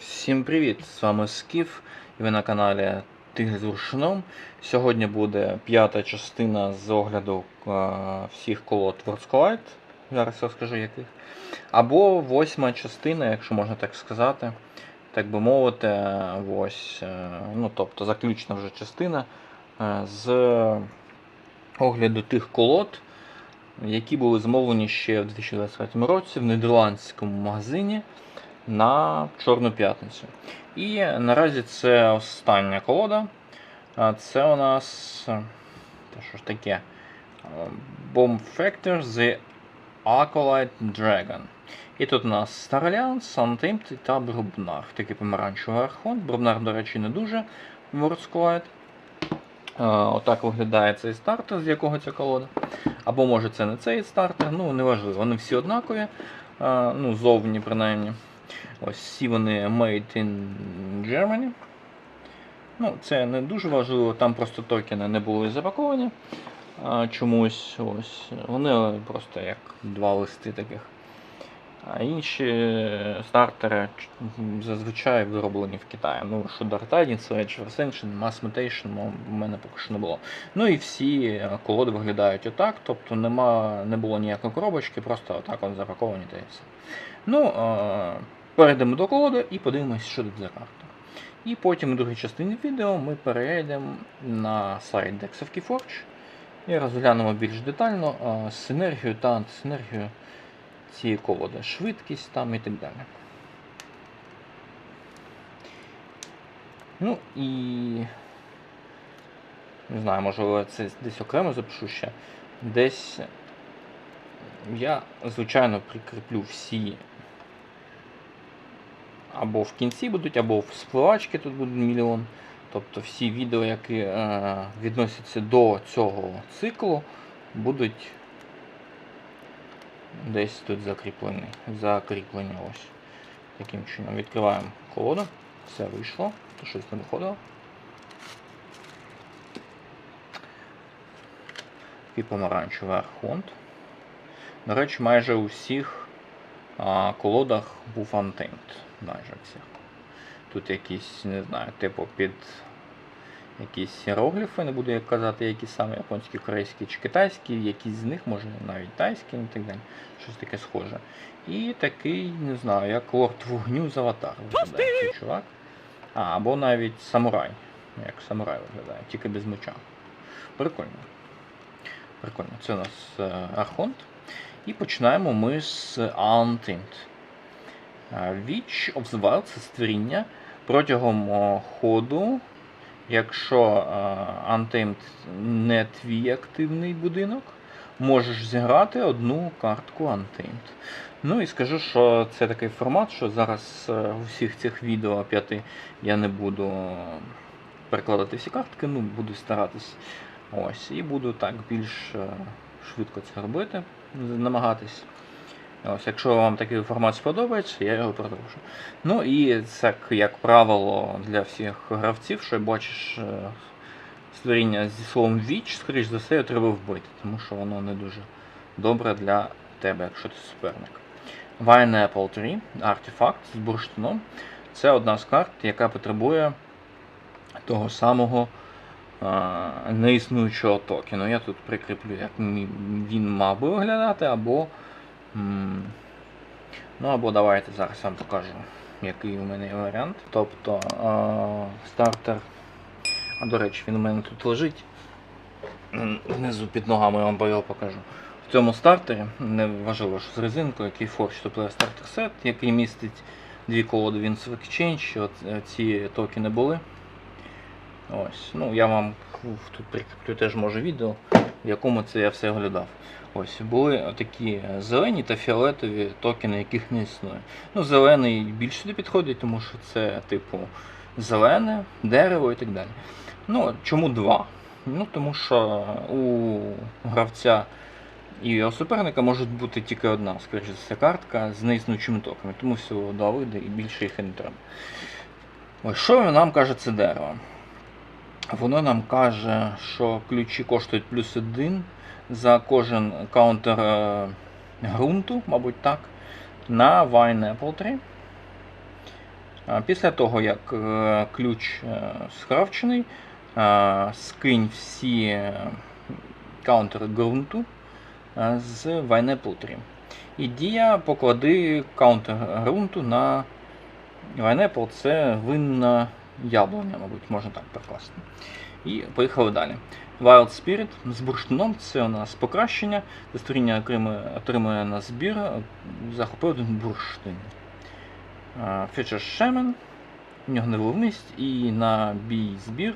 Всім привіт! З вами Скіф і ви на каналі Тигр з Рушином. Сьогодні буде п'ята частина з огляду е, всіх колод Collide, зараз розкажу яких. Або восьма частина, якщо можна так сказати. Так би мовити, ось, е, ну, тобто заключна вже частина е, з огляду тих колод, які були замовлені ще в 2023 році в нідерландському магазині на Чорну п'ятницю. І наразі це остання колода. Це у нас. Та що ж таке? Bomb Factor The Acolyte Dragon. І тут у нас Alliance, Untamed та Брубнар. Такий помаранчевий архон. Брубнар, до речі, не дуже. Е, Отак виглядає цей стартер, з якого ця колода. Або може це не цей стартер, ну неважливо. Вони всі однакові, ну, зовні принаймні. Ось всі вони made in Germany. Ну, це не дуже важливо, там просто токени не були запаковані. А, чомусь ось. Вони просто як два листи таких. А інші стартери зазвичай вироблені в Китаї. Ну, що Tidings, Edge Ascension, Mass Mutation в мене поки що не було. Ну і всі колоди виглядають отак, тобто нема, не було ніякої коробочки, просто отак от запаковані та і все. Ну, перейдемо до колоди і подивимось, що тут за карта. І потім у другій частині відео ми перейдемо на сайт Dex of Keyforge і розглянемо більш детально е, синергію та антисинергію цієї колоди, швидкість там і так далі. Ну і. Не знаю, можливо, це десь окремо запишу ще. Десь я, звичайно, прикріплю всі або в кінці будуть, або в спливачки тут буде мільйон. Тобто всі відео, які е, відносяться до цього циклу, будуть десь тут закріплені. закріплені ось. Таким чином відкриваємо колоду. Все вийшло, то щось не виходило. Такий помаранчевий архонт. До речі, майже у всіх а, колодах був Untamed. Майже всіх. Тут якісь, не знаю, типу під якісь іерогліфи, не буду як казати, які саме японські, корейські чи китайські, якісь з них, може навіть тайські і так далі. Щось таке схоже. І такий, не знаю, як лорд вогню з аватар виглядає цей чувак. А, або навіть самурай. Як самурай виглядає, тільки без меча. Прикольно. Прикольно. Це у нас е, Архонт. І починаємо ми з Untamed. Of the це створіння протягом ходу, якщо е, не твій активний будинок, можеш зіграти одну картку Untamed. Ну і скажу, що це такий формат, що зараз е, у всіх цих відео п'яти я не буду перекладати всі картки, ну буду старатись. Ось, і буду так більш е, швидко це робити, намагатись. Ось, якщо вам такий формат сподобається, я його продовжу. Ну і це, як правило, для всіх гравців, що бачиш е, створіння зі словом віч, скоріш за все, його треба вбити, тому що воно не дуже добре для тебе, якщо ти суперник. Vine Apple 3, артефакт з бурштином. Це одна з карт, яка потребує того самого а, неіснуючого токену. Я тут прикріплю, як він мав би виглядати, або. Ну, або давайте зараз вам покажу, який у мене є варіант. Тобто а, стартер. А до речі, він у мене тут лежить. Внизу під ногами я вам його покажу. В цьому стартері, не важливо, що з резинкою, який Forge to Play Starter Set, який містить дві колоди Winds of Exchange, от е, ці токени були. Ось, ну я вам тут прикріплю теж може відео, в якому це я все оглядав. Ось, були такі зелені та фіолетові токени, яких не існує. Ну, зелений більш сюди підходить, тому що це, типу, зелене, дерево і так далі. Ну, чому два? Ну, тому що у гравця і його суперника може бути тільки одна, скоріше за все, картка з неіснуючими токами, тому всього два види і більше їх і не треба. Ось що нам каже це дерево? Воно нам каже, що ключі коштують плюс один за кожен каунтер е, ґрунту, мабуть так, на Wine Apple 3. Після того, як е, ключ е, скрафчений, скинь всі каунтери ґрунту з Вайнепл 3. І дія поклади каунтер ґрунту на Вайнепл це винна яблуня, мабуть, можна так перекласти. І поїхали далі. Wild Spirit з бурштином це у нас покращення. Це створіння отримує, на збір, захопив один бурштин. Фічер Shaman, в нього невливність і на бій збір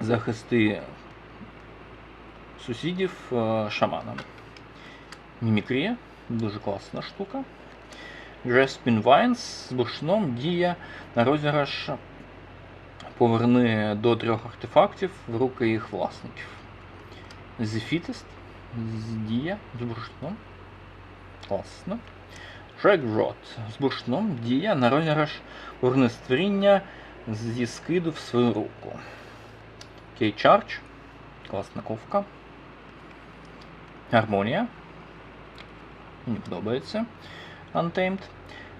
захисти сусідів шаманом. Мімікрія, дуже класна штука. Graspin Vines з бурштином дія на розіграш поверни до трьох артефактів в руки їх власників. Fittest з дія з бурштином. Класно. Drag з бурштином дія на розіграш створіння зі скиду в свою руку. K-Charge. Класна ковка. Гармонія. Мені подобається. Untamed.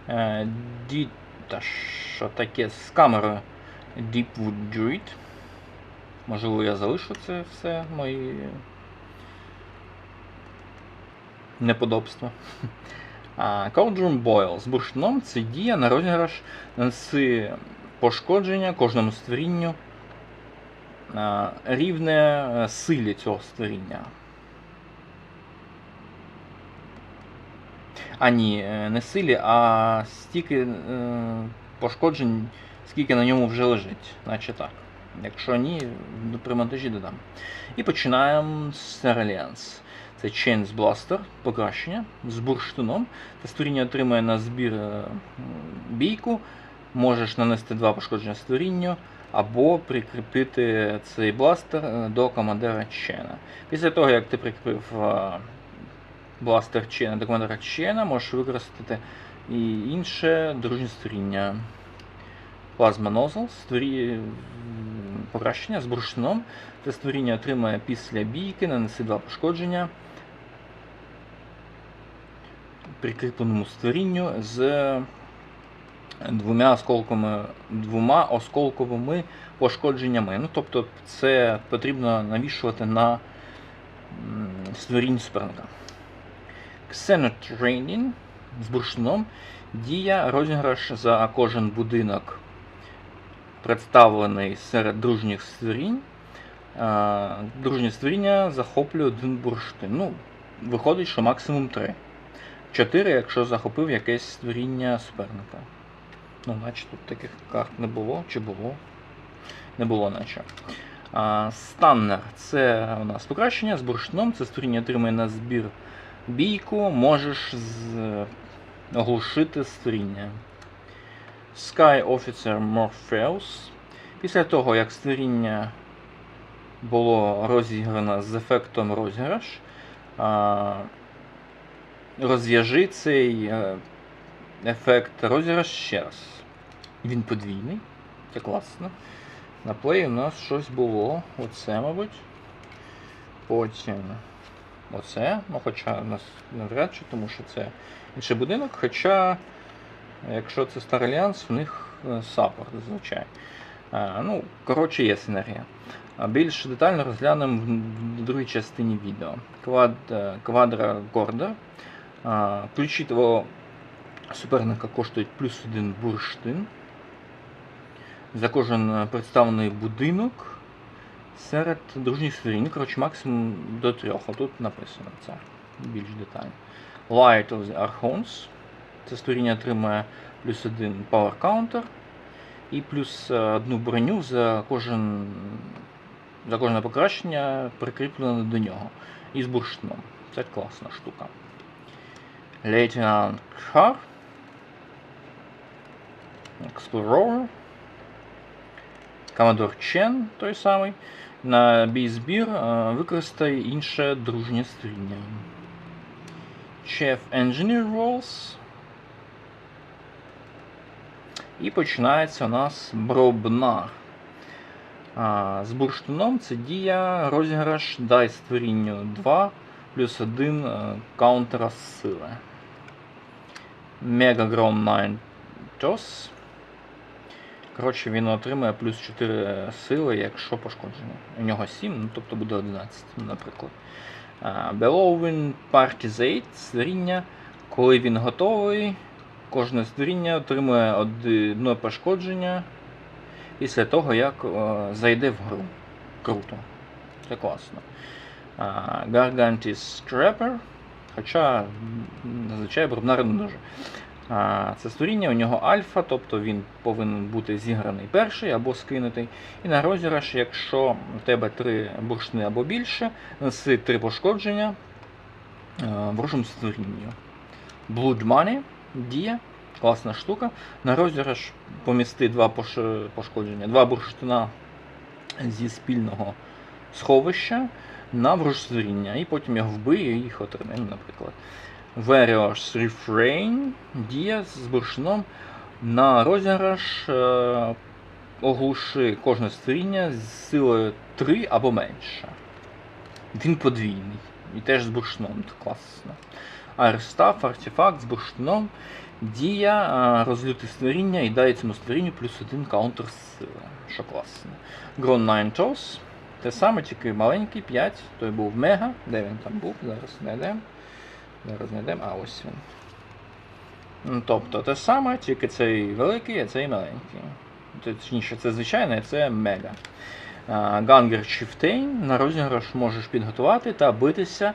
Е, Ді... Та що таке з камерою Deepwood Druid. Можливо, я залишу це все мої неподобства. Cauldron Boil з бурштином це дія на розіграш нанеси пошкодження кожному створінню рівне е, силі цього створіння. А ні, е, не силі, а стільки е, пошкоджень, скільки на ньому вже лежить, наче так. Якщо ні, при монтажі додам. І починаємо з Seralians. Це Chains Blaster, покращення з бурштином. Створіння отримує на збір е, бійку. Можеш нанести два пошкодження створінню, або прикріпити цей бластер до командира Чена. Після того, як ти прикріпив бластер Чена до Чена, можеш використати і інше дружнє створіння. Плазма Nozzle, створі... покращення з бурштином. Це створіння отримає після бійки, нанеси два пошкодження прикріпленому створінню з двома осколками, двома осколковими пошкодженнями. Ну, Тобто це потрібно навішувати на створінь суперника. Xenotraining з бурштином дія розіграш за кожен будинок, представлений серед дружніх створінь. Дружні створіння захоплює один бурштин. Ну, Виходить, що максимум 3. 4, якщо захопив якесь створіння суперника. Ну, наче тут таких карт не було, чи було? Не було, наче. Станнер це у нас покращення з бурштином, це створіння отримує на збір бійку, можеш з... оглушити створіння. Sky Officer Morpheus. Після того, як створіння було розіграно з ефектом розіграш, розв'яжи цей е, ефект розіграш ще раз. Він подвійний. Це класно. На плеї у нас щось було. Оце, мабуть. Потім оце. Ну, хоча у нас навряд чи, тому що це інший будинок. Хоча, якщо це Star Alliance, в них е, саппорт зазвичай. Ну, Коротше, є синергія. Більш детально розглянемо в другій частині відео. Квад, Квадра Гордер. Ключі твого суперника коштують плюс один бурштин. За кожен представлений будинок серед дружніх сторін. Коротше, максимум до трьох. А тут написано це більш детально. Light of the Archons. Це створіння отримає плюс один Power Counter і плюс одну броню за кожен за кожне покращення прикріплене до нього. І з бурштином. Це класна штука. Lieutenant Char, Explorer, Commodore Чен той самий. На бій збір використай інше дружнє створіння. Chef Engineer Rolls. І починається у нас Бробнар. З бурштином це дія розіграш дай створінню 2 плюс 1 каунтера сили. Мегагром 9 TOS. Коротше, він отримує плюс 4 сили, якщо пошкоджено. У нього 7, ну тобто буде 11, наприклад. А, Belowing Party 8 створіння. Коли він готовий, кожне створіння отримує одне пошкодження після того, як е, зайде в гру. Круто. Це класно. Gargantis Scrapper. Хоча зазвичай Брубнар не дуже. Це створіння, у нього альфа, тобто він повинен бути зіграний перший або скинутий. І на розіграш, якщо у тебе три бурштини або більше, неси три пошкодження е, ворожому створінню. Blood Money, дія, класна штука. На розіграш помісти два пошкодження, два бурштина зі спільного сховища на ворожстворіння, і потім його вбий і їх отримай, ну, наприклад. Warriors Refrain дія з бурштином на розіграш е, оглуши кожне створіння з силою 3 або менше. Він подвійний. І теж з бурштином, це класно. Арстаф, артефакт з бурштином. Дія е, розлюти створіння і дає цьому створінню плюс один каунтер сили, що класно. Grown Nine Toes. Те саме, тільки маленький, 5. Той був мега. Де він там був? Зараз знайдемо. Зараз знайдемо. А ось він. Ну, Тобто те саме, тільки цей великий, а цей маленький. Точніше, це звичайний, а це мега. Гангер Chieftain на розіграш можеш підготувати та битися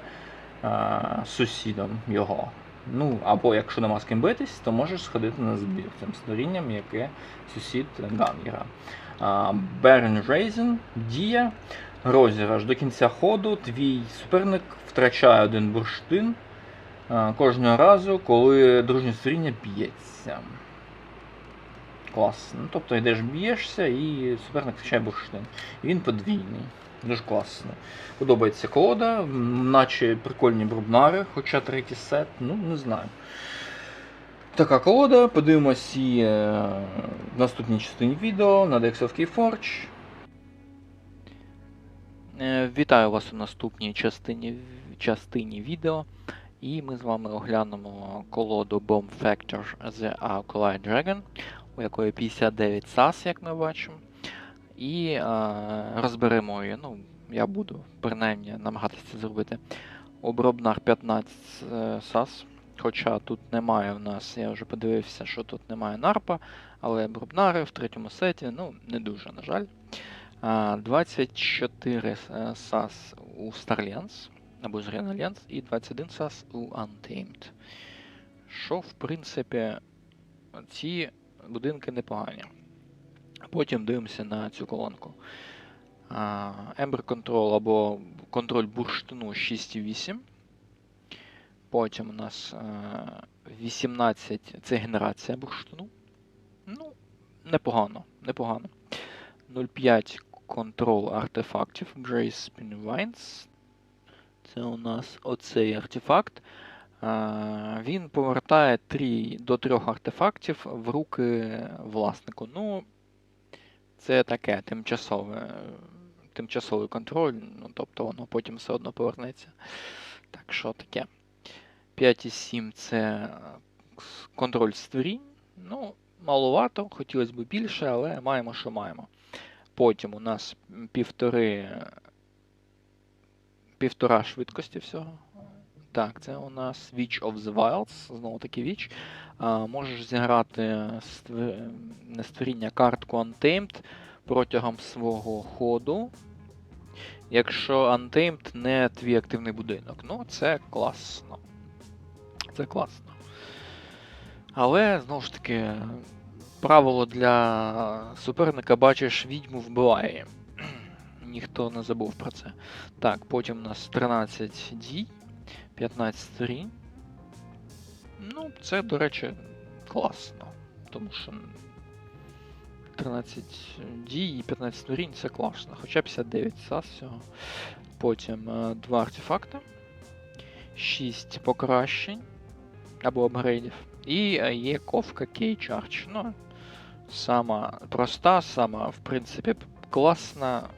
а, сусідом його. Ну, або якщо нема з ким битись, то можеш сходити на збір цим створінням, яке сусід Гангера. Baron Raisin, дія. Розіграш до кінця ходу твій суперник втрачає один бурштин кожного разу, коли дружнє створіння б'ється. Класно. Ну, тобто йдеш б'єшся і суперник втрачає бурштин. І він подвійний. Дуже класно. Подобається колода, наче прикольні брубнари, хоча третій сет, ну не знаю. Така колода, подивимось її е, в наступній частині відео на Dexovkey Forge. Е, Вітаю вас у наступній частині, частині відео. І ми з вами оглянемо колоду Bomb Factor The Alkali Dragon, у якої 59 SAS, як ми бачимо. І е, розберемо її. Ну, я буду принаймні намагатися це зробити. Обробнар 15 е, SAS. Хоча тут немає в нас, я вже подивився, що тут немає нарпа, але бробнари в третьому сеті, ну, не дуже, на жаль. 24 е, САС у Starlands або з Renalands і 21 САС у Untamed. Що, в принципі, ці будинки непогані. Потім дивимося на цю колонку. Ember Control або контроль бурштину 6,8. Потім у нас е, 18 це генерація бурштину. Ну, непогано, непогано. 0,5 контрол артефактів Brace Spinvines. Це у нас оцей артефакт. Він повертає 3 до 3 артефактів в руки власнику. Ну, це таке тимчасове, тимчасовий контроль, ну, тобто воно потім все одно повернеться. Так що таке. 5,7 це контроль створінь. Ну, маловато, хотілося б більше, але маємо, що маємо. Потім у нас півтори, півтора швидкості всього. Так, це у нас Witch of the Wilds, знову таки Witch. А, можеш зіграти стве- не створіння картку Untamed протягом свого ходу. Якщо Untamed не твій активний будинок. Ну, це класно. Це класно. Але, знову ж таки, правило для суперника бачиш відьму вбиває. Ніхто не забув про це. Так, потім у нас 13 дій, 15 сторін. Ну, це, до речі, класно. Тому що 13 дій і 15 сторін це класно. Хоча 59 САС всього. Потім е, два артефакти, 6 покращень або апгрейдів. І е, є ковка Кейчарч. Ну, сама проста, сама, в принципі, класна.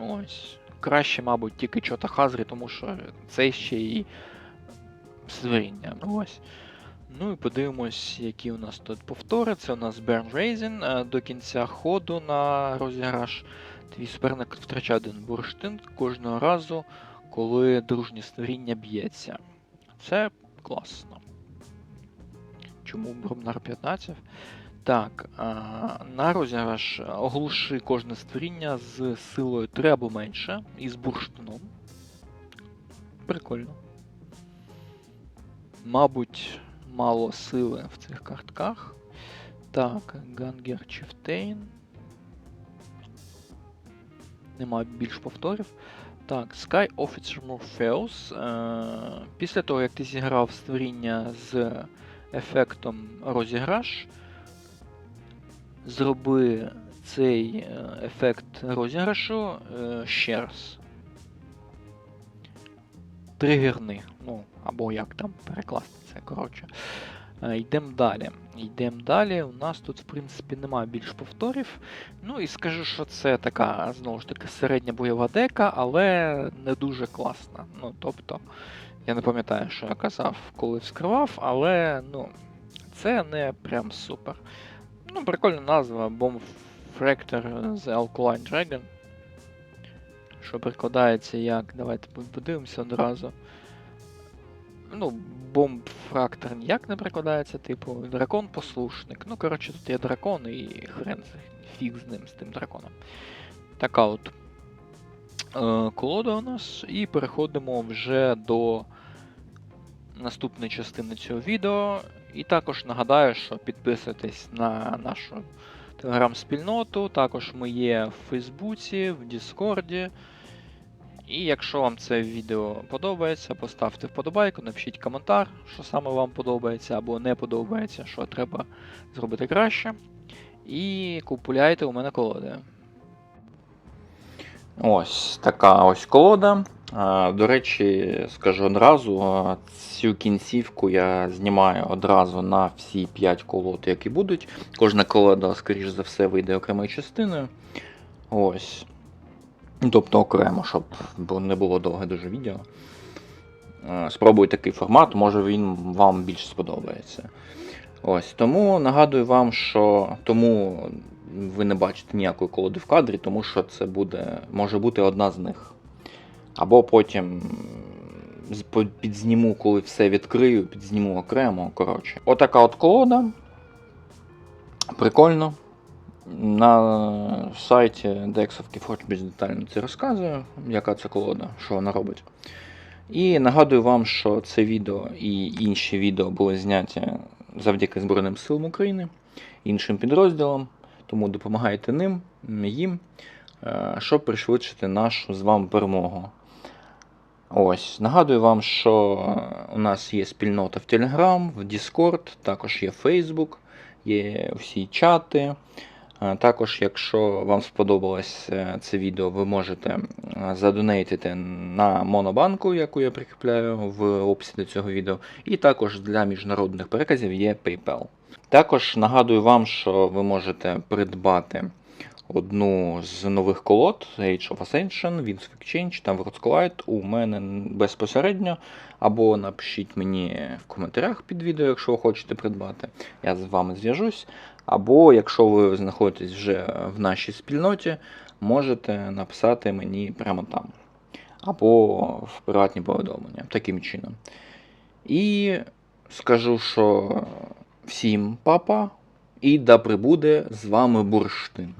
Ось. Краще, мабуть, тільки Чота Хазрі, тому що це ще і створіння. Ось. Ну і подивимось, які у нас тут повтори. Це у нас Raisin. Е, До кінця ходу на розіграш твій суперник втрачає один бурштин кожного разу, коли дружнє створіння б'ється. Це класно. Чому Брумнар 15? Так, на розіграш оглуши кожне створіння з силою 3 або менше і з бурштином. Прикольно. Мабуть, мало сили в цих картках. Так, Гангер Chieftain. Нема більш повторів. Так, Sky Officer Morpheus. Е, після того, як ти зіграв створіння з ефектом розіграш, зроби цей е, ефект розіграшу е, ще раз. Тригерни. Ну, або як там перекласти це, коротше. Е, Йдемо далі. Йдемо далі. У нас тут, в принципі, немає більш повторів. Ну і скажу, що це така, знову ж таки, середня бойова дека, але не дуже класна. Ну, тобто, я не пам'ятаю, що я казав, коли вскривав, але ну, це не прям супер. Ну, прикольна назва Bomb Fractor The Alkaline Dragon. Що прикладається як. Давайте подивимося одразу. Ну, бомб фрактор ніяк не прикладається, типу, дракон послушник. Ну, коротше, тут є дракон і хрен фіг з ним, з тим драконом. Така от е, колода у нас. І переходимо вже до наступної частини цього відео. І також нагадаю, що підписуйтесь на нашу телеграм-спільноту. Також ми є в Фейсбуці, в Діскорді. І якщо вам це відео подобається, поставте вподобайку, напишіть коментар, що саме вам подобається або не подобається, що треба зробити краще. І купуляйте у мене колоди. Ось така ось колода. До речі, скажу одразу, цю кінцівку я знімаю одразу на всі 5 колод, які будуть. Кожна колода, скоріш за все, вийде окремою частиною. Ось. Тобто окремо, щоб не було довге дуже відео. Спробуй такий формат, може він вам більш сподобається. Ось, тому нагадую вам, що тому ви не бачите ніякої колоди в кадрі, тому що це буде, може бути одна з них. Або потім підзніму, коли все відкрию, підзніму окремо. Коротше. Отака от колода. Прикольно. На сайті Дексовки Форч більш детально це розказую, яка це колода, що вона робить. І нагадую вам, що це відео і інші відео були зняті завдяки Збройним силам України, іншим підрозділам, тому допомагайте ним, їм, е, щоб пришвидшити нашу з вами перемогу. Ось, нагадую вам, що у нас є спільнота в Telegram, в Discord, також є Facebook, є всі чати. Е, Також, якщо вам сподобалось е, це відео, ви можете задонейтити на монобанку, яку я прикріпляю в описі до цього відео. І також для міжнародних переказів є PayPal. Також нагадую вам, що ви можете придбати одну з нових колод Age of Ascension, Winds of Exchange та Worlds Collide у мене безпосередньо. Або напишіть мені в коментарях під відео, якщо ви хочете придбати. Я з вами зв'яжусь. Або, якщо ви знаходитесь вже в нашій спільноті, можете написати мені прямо там. Або в приватні повідомлення, таким чином. І скажу, що всім папа, і да прибуде з вами бурштин.